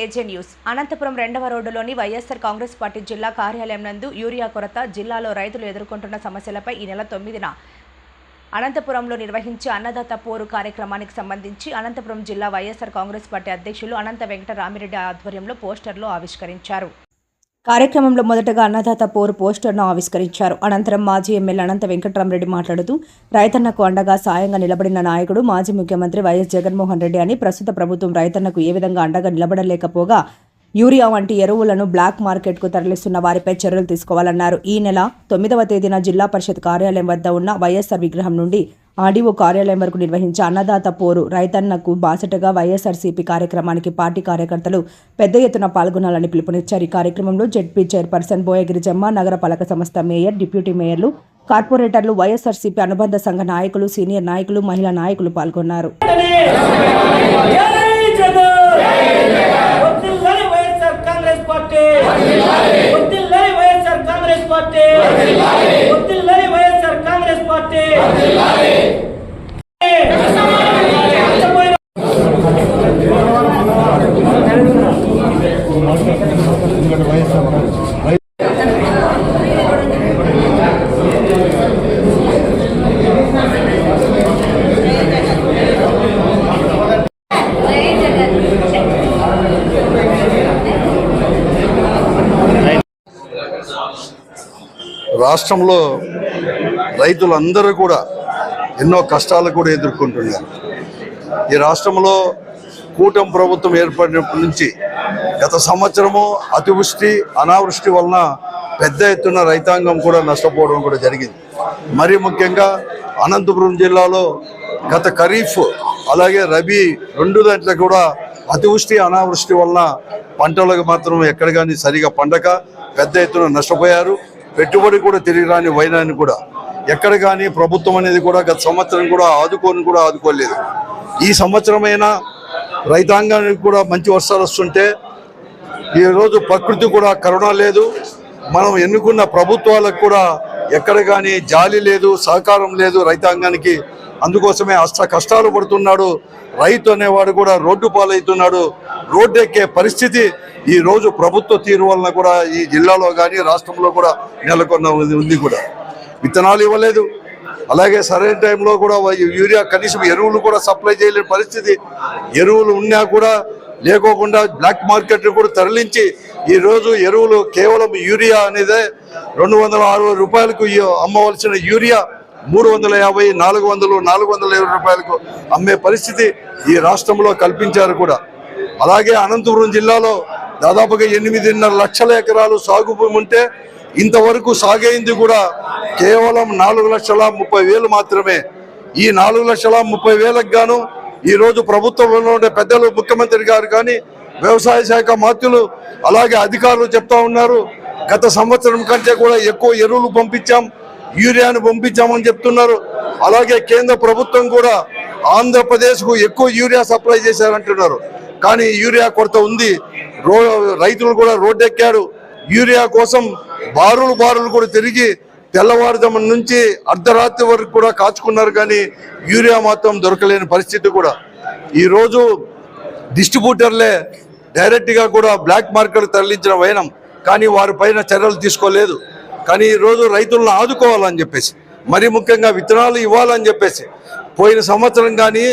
KJ news. Anantapuram రెండవ రోడ్డులోని YSR Congress party జిల్లా కార్యాలయం నందు యూరియా కొరత జిల్లాలో రైతులు ఎదుర్కొంటున్న సమస్యలపై ఈ నెల తొమ్మిదిన అనంతపురంలో నిర్వహించే అన్నదాత పోరు కార్యక్రమానికి సంబంధించి అనంతపురం జిల్లా వైఎస్ఆర్ కాంగ్రెస్ పార్టీ అధ్యక్షులు అనంత వెంకట రామిరెడ్డి ఆధ్వర్యంలో పోస్టర్లు ఆవిష్కరించారు. కార్యక్రమంలో మొదటగా అన్నదాత పోరు పోస్టర్ను ఆవిష్కరించారు. అనంతరం మాజీ ఎమ్మెల్యే అనంత వెంకటరామరెడ్డి మాట్లాడుతూ రైతన్నకు అండగా సాయంగా నిలబడిన నాయకుడు మాజీ ముఖ్యమంత్రి వైఎస్ జగన్మోహన్ రెడ్డి అని ప్రస్తుత ప్రభుత్వం రైతన్నకు ఏ విధంగా అండగా నిలబడలేకపోగా యూరియా వంటి ఎరువులను బ్లాక్ మార్కెట్కు తరలిస్తున్న వారిపై చర్యలు తీసుకోవాలన్నారు. ఈ నెల తొమ్మిదవ తేదీన జిల్లా పరిషత్ కార్యాలయం వద్ద ఉన్న వైఎస్ఆర్ విగ్రహం నుండి ఆర్డీఓ కార్యాలయం వరకు నిర్వహించే అన్నదాత పోరు రైతన్నకు బాసటగా వైఎస్ఆర్సీపీ కార్యక్రమానికి పార్టీ కార్యకర్తలు పెద్ద ఎత్తున పాల్గొనాలని పిలుపునిచ్చారు. ఈ కార్యక్రమంలో జెడ్పీ చైర్పర్సన్ బోయగిరిజమ్మ నగర పాలక సంస్థ మేయర్ డిప్యూటీ మేయర్లు కార్పొరేటర్లు వైఎస్ఆర్సీపీ అనుబంధ సంఘ నాయకులు సీనియర్ నాయకులు మహిళా నాయకులు పాల్గొన్నారు. కాంగ్రెస్ పార్టీ. వదిల్లాలి వైఎస్ఆర్ రాష్ట్రంలో రైతులందరూ కూడా ఎన్నో కష్టాలు కూడా ఎదుర్కొంటున్నారు. ఈ రాష్ట్రంలో కూటమి ప్రభుత్వం ఏర్పడినప్పటి నుంచి గత సంవత్సరము అతివృష్టి అనావృష్టి వలన పెద్ద ఎత్తున రైతాంగం కూడా నష్టపోవడం కూడా జరిగింది. మరి ముఖ్యంగా అనంతపురం జిల్లాలో గత ఖరీఫ్ అలాగే రబీ రెండు దాంట్లో కూడా అతివృష్టి అనావృష్టి వలన పంటలకు మాత్రం ఎక్కడ కానీ సరిగా పండక పెద్ద ఎత్తున నష్టపోయారు. పెట్టుబడి కూడా తిరిగి రాని వైనాన్ని కూడా ఎక్కడ కానీ ప్రభుత్వం అనేది కూడా గత సంవత్సరం కూడా ఆదుకొని కూడా ఆదుకోలేదు. ఈ సంవత్సరమైనా రైతాంగానికి కూడా మంచి వర్షాలు వస్తుంటే ఈరోజు ప్రకృతి కూడా కరుణ లేదు. మనం ఎన్నుకున్న ప్రభుత్వాలకు కూడా ఎక్కడ కానీ జాలి లేదు సహకారం లేదు రైతాంగానికి. అందుకోసమే అష్ట కష్టాలు పడుతున్నాడు. రైతు అనేవాడు కూడా రోడ్డు పాలవుతున్నాడు. రోడ్డు ఎక్కే పరిస్థితి ఈ రోజు ప్రభుత్వ తీరు వలన కూడా ఈ జిల్లాలో కానీ రాష్ట్రంలో కూడా నెలకొన్న ఉంది- ఉంది కూడా. విత్తనాలు ఇవ్వలేదు. అలాగే సరైన టైంలో కూడా యూరియా కనీసం ఎరువులు కూడా సప్లై చేయలేని పరిస్థితి. ఎరువులు ఉన్నా కూడా లేకోకుండా బ్లాక్ మార్కెట్ కూడా తరలించి ఈరోజు ఎరువులు కేవలం యూరియా అనేదే రెండు వందల అరవై రూపాయలకు అమ్మవలసిన యూరియా మూడు వందల యాభై నాలుగు వందలు నాలుగు వందల ఇరవై రూపాయలకు అమ్మే పరిస్థితి ఈ రాష్ట్రంలో కల్పించారు కూడా. అలాగే అనంతపురం జిల్లాలో దాదాపుగా ఎనిమిదిన్నర లక్షల ఎకరాలు సాగు భూమి ఉంటే ఇంతవరకు సాగైంది కూడా కేవలం నాలుగు లక్షల ముప్పై వేలు మాత్రమే. ఈ నాలుగు లక్షల ముప్పై వేలకు గాను ఈరోజు ప్రభుత్వంలో ఉండే పెద్దలు ముఖ్యమంత్రి గారు కానీ వ్యవసాయ శాఖ మంత్రులు అలాగే అధికారులు చెప్తా ఉన్నారు. గత సంవత్సరం కంటే కూడా ఎక్కువ ఎరువులు పంపించాం యూరియాను పంపించామని చెప్తున్నారు. అలాగే కేంద్ర ప్రభుత్వం కూడా ఆంధ్రప్రదేశ్కు ఎక్కువ యూరియా సప్లై చేశారంటున్నారు. కానీ యూరియా కొరత ఉంది. రో రైతులు కూడా రోడ్డెక్కారు. యూరియా కోసం బారులు బారులు కూడా తిరిగి తెల్లవారుజాము నుంచి అర్ధరాత్రి వరకు కూడా కాచుకున్నారు కానీ యూరియా మాత్రం దొరకలేని పరిస్థితి కూడా. ఈరోజు డిస్ట్రిబ్యూటర్లే డైరెక్ట్గా కూడా బ్లాక్ మార్కెట్ తరలించిన వైనం కానీ వారి పైన చర్యలు తీసుకోలేదు. కానీ ఈరోజు రైతులను ఆదుకోవాలని చెప్పేసి మరి ముఖ్యంగా విత్తనాలు ఇవ్వాలని చెప్పేసి పోయిన సంవత్సరం కానీ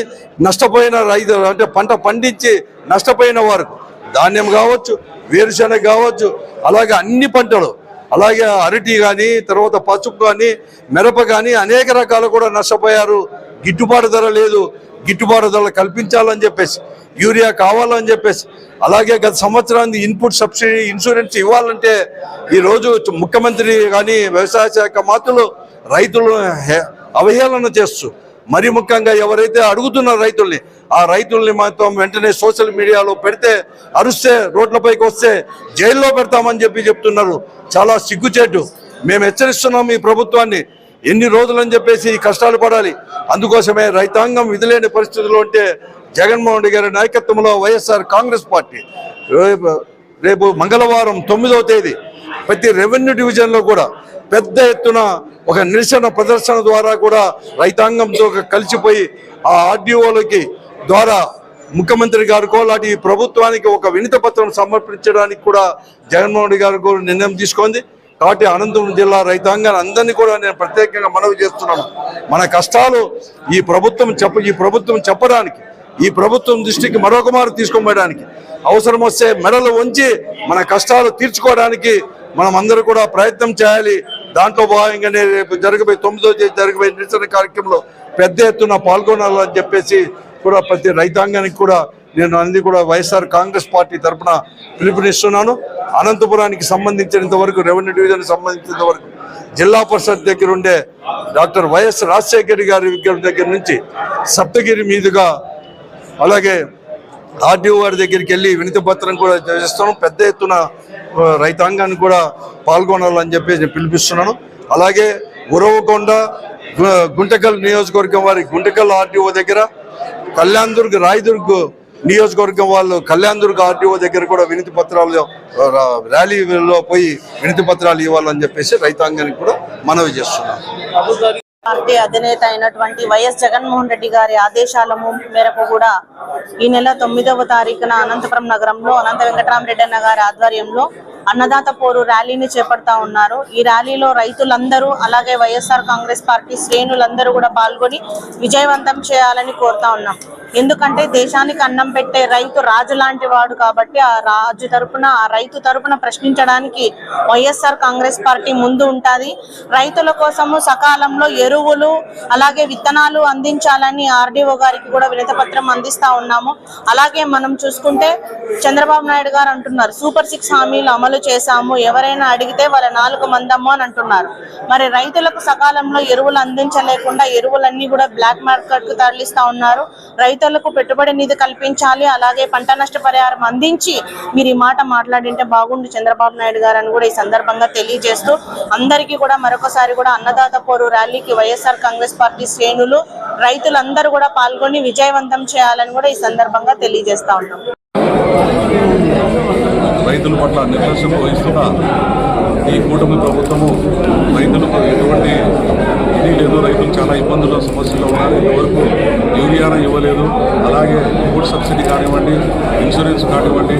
నష్టపోయిన రైతు అంటే పంట పండించి నష్టపోయిన వారు ధాన్యం కావచ్చు వేరుశెనగ కావచ్చు అలాగే అన్ని పంటలు. అలాగే అరటి కానీ తర్వాత పసుపు కానీ మిరప కానీ అనేక రకాలు కూడా నష్టపోయారు. గిట్టుబాటు ధర లేదు. గిట్టుబాటు ధర కల్పించాలని చెప్పేసి యూరియా కావాలని చెప్పేసి అలాగే గత సంవత్సరానికి ఇన్పుట్ సబ్సిడీ ఇన్సూరెన్స్ ఇవ్వాలంటే ఈరోజు ముఖ్యమంత్రి కానీ వ్యవసాయ శాఖ మాత్రులు రైతులు హే- అవహేళన చేస్తూ మరి ముఖ్యంగా ఎవరైతే అడుగుతున్న రైతుల్ని ఆ రైతుల్ని మాత్రం వెంటనే సోషల్ మీడియాలో పెడితే అరుస్తే రోడ్లపైకి వస్తే జైల్లో పెడతామని చెప్పి చెప్తున్నారు. చాలా సిగ్గుచేటు. మేము హెచ్చరిస్తున్నాం ఈ ప్రభుత్వాన్ని. ఎన్ని రోజులని చెప్పేసి ఈ కష్టాలు పడాలి. అందుకోసమే రైతాంగం విధులేని పరిస్థితుల్లో ఉంటే జగన్మోహన్ రెడ్డి గారి నాయకత్వంలో వైఎస్ఆర్ కాంగ్రెస్ పార్టీ రేపు రేపు మంగళవారం తొమ్మిదవ తేదీ ప్రతి రెవెన్యూ డివిజన్లో కూడా పెద్ద ఎత్తున ఒక నిరసన ప్రదర్శన ద్వారా కూడా రైతాంగంతో కలిసిపోయి ఆ ఆర్డీఓలకి ద్వారా ముఖ్యమంత్రి గారికో లాంటి ప్రభుత్వానికి ఒక వినత పత్రం సమర్పించడానికి కూడా జగన్మోహన్ రెడ్డి గారు కూడా నిర్ణయం తీసుకుంది. కాబట్టి అనంతపురం జిల్లా రైతాంగాన్ని అందరినీ కూడా నేను ప్రత్యేకంగా మనవి చేస్తున్నాను. మన కష్టాలు ఈ ప్రభుత్వం చెప్ప ఈ ప్రభుత్వం చెప్పడానికి ఈ ప్రభుత్వం దృష్టికి మరొక మారు తీసుకోవడానికి అవసరం వస్తే మెడలు ఉంచి మన కష్టాలు తీర్చుకోవడానికి మనం అందరూ కూడా ప్రయత్నం చేయాలి. దాంట్లో భాగంగానే రేపు జరగబోయే తొమ్మిదో తేదీ జరగబోయే నిరసన కార్యక్రమంలో పెద్ద ఎత్తున పాల్గొనాలని చెప్పేసి కూడా ప్రతి రైతాంగానికి కూడా నేను అన్ని కూడా వైఎస్ఆర్ కాంగ్రెస్ పార్టీ తరఫున పిలుపునిస్తున్నాను. అనంతపురానికి సంబంధించినంత వరకు రెవెన్యూ డివిజన్ సంబంధించినంత వరకు జిల్లా పరిషత్ దగ్గర ఉండే డాక్టర్ వైఎస్ రాజశేఖర్ గారి దగ్గర నుంచి సప్తగిరి మీదుగా అలాగే ఆర్డీఓ వారి దగ్గరికి వెళ్ళి వినతి పత్రం కూడా చేస్తాను పెద్ద ఎత్తున రైతాంగాన్ని కూడా పాల్గొనాలని చెప్పి నేను పిలిపిస్తున్నాను. అలాగే ఉరవకొండ గుంటకల్ నియోజకవర్గం వారి గుంటకల్ ఆర్డీఓ దగ్గర కళ్యాణ్ దుర్గ్ రాయదుర్గ్ నియోజకవర్గం వాళ్ళు కళ్యాణ్దుర్గ్ ఆర్డీఓ దగ్గర కూడా వినతి పత్రాలు ర్యాలీలో పోయి వినతి పత్రాలు ఇవ్వాలని చెప్పేసి రైతాంగానికి కూడా మనవి చేస్తున్నాను. పార్టీ అధినేత అయినటువంటి వైఎస్ జగన్మోహన్ రెడ్డి గారి ఆదేశాల మేరకు కూడా ఈ నెల తొమ్మిదవ తారీఖున అనంతపురం నగరంలో అనంత వెంకటరామరెడ్డి అన్న గారి ఆధ్వర్యంలో అన్నదాత పోరు ర్యాలీని చేపడతా ఉన్నారు. ఈ ర్యాలీలో రైతులందరూ అలాగే వైఎస్ఆర్ కాంగ్రెస్ పార్టీ శ్రేణులందరూ కూడా పాల్గొని విజయవంతం చేయాలని కోరుతా ఉన్నాం. ఎందుకంటే దేశానికి అన్నం పెట్టే రైతు రాజు లాంటి వాడు కాబట్టి ఆ రాజు తరపున ఆ రైతు తరపున ప్రశ్నించడానికి వైఎస్ఆర్ కాంగ్రెస్ పార్టీ ముందు ఉంటుంది. రైతుల కోసము సకాలంలో ఎరువులు అలాగే విత్తనాలు అందించాలని ఆర్డీఓ గారికి కూడా వినతపత్రం అందిస్తా ఉన్నాము. అలాగే మనం చూసుకుంటే చంద్రబాబు నాయుడు గారు అంటున్నారు సూపర్ సిక్స్ హామీలు అమలు చేశాము ఎవరైనా అడిగితే వాళ్ళ నాలుగు మందము అని అంటున్నారు. మరి రైతులకు సకాలంలో ఎరువులు అందించలేకుండా ఎరువులన్నీ కూడా బ్లాక్ మార్కెట్కు తరలిస్తా ఉన్నారు. రైతులకు పెట్టుబడి నిధి కల్పించాలి అలాగే పంట నష్టపరిహారం అందించి మీరు ఈ మాట మాట్లాడింటే బాగుండు చంద్రబాబు నాయుడు గారు అని కూడా ఈ సందర్భంగా తెలియజేస్తూ అందరికీ కూడా మరొకసారి కూడా అన్నదాత పోరు ర్యాలీకి వైఎస్ఆర్ కాంగ్రెస్ పార్టీ శ్రేణులు రైతులందరూ కూడా పాల్గొని విజయవంతం చేయాలని కూడా ఈ సందర్భంగా తెలియజేస్తా ఉన్నాం. రైతుల పట్ల నిర్లక్ష్యం వహిస్తున్న ఈ కూటమి ప్రభుత్వము రైతులకు ఎటువంటి ఇది లేదు. రైతులు చాలా ఇబ్బందులు సమస్యలు ఉన్నారు. ఇంతవరకు యూరియాను ఇవ్వలేదు. అలాగే ఫుడ్ సబ్సిడీ కానివ్వండి ఇన్సూరెన్స్ కానివ్వండి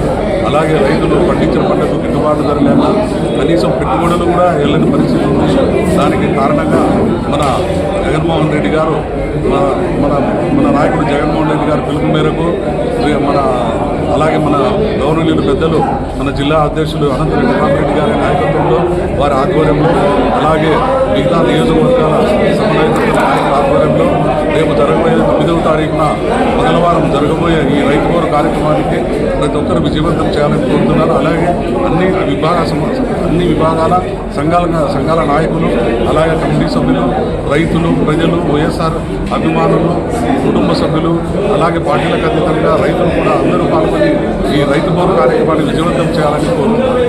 అలాగే రైతులు పండించిన పంటకు గిట్టుబాటు ధర లేక కనీసం పెట్టుబడులు కూడా వెళ్ళని పరిస్థితి ఉంది. దానికి కారణంగా మన జగన్మోహన్ రెడ్డి గారు మన మన మన నాయకుడు జగన్మోహన్ రెడ్డి గారి పిలుపు మేరకు మన అలాగే మన గౌరవనీయులు పెద్దలు మన జిల్లా అధ్యక్షులు అనంత వెంకటరామరెడ్డి గారి నాయకత్వంలో వారి ఆధ్వర్యంలో అలాగే మిగతా నియోజకవర్గాల సమన్వయకర్తల ఆధ్వర్యంలో రేపు జరగబోయే తొమ్మిదవ తారీఖున మంగళవారం జరగబోయే ఈ రైతు కోరు కార్యక్రమానికి ప్రతి ఒక్కరు విజయవంతం చేయాలని కోరుతున్నారు. అలాగే అన్ని విభాగ సమ- అన్ని విభాగాల సంఘాల సంఘాల నాయకులు అలాగే కమిటీ సభ్యులు రైతులు ప్రజలు వైఎస్ఆర్ అభిమానులు కుటుంబ సభ్యులు అలాగే పార్టీలకు అతీతంగా రైతులు కూడా అందరూ పాల్గొని ఈ రైతు బోర్డు కార్యక్రమాన్ని విజయవంతం చేయాలని కోరుకుంటున్నారు